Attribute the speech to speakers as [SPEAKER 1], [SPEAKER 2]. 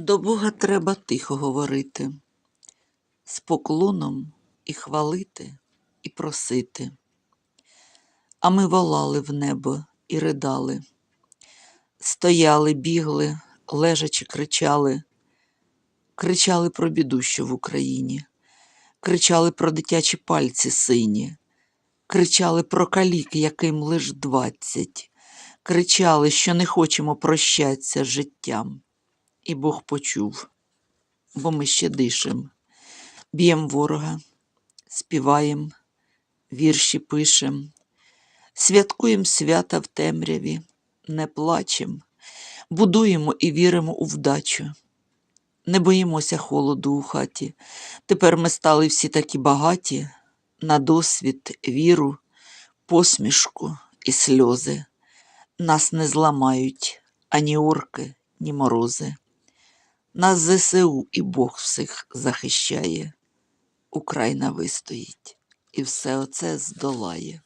[SPEAKER 1] До Бога треба тихо говорити, з поклоном і хвалити, і просити. А ми волали в небо і ридали, стояли, бігли, лежачи, кричали, кричали про біду, що в Україні, кричали про дитячі пальці сині, кричали про калік, яким лиш двадцять, кричали, що не хочемо прощатися з життям. І Бог почув, бо ми ще дишем, б'єм ворога, співаєм, вірші пишем, святкуєм свята в темряві, не плачем, будуємо і віримо у вдачу. Не боїмося холоду у хаті. Тепер ми стали всі такі багаті на досвід, віру, посмішку і сльози. Нас не зламають ані орки, ні морози. Нас ЗСУ і Бог всіх захищає. Україна вистоїть і все оце здолає.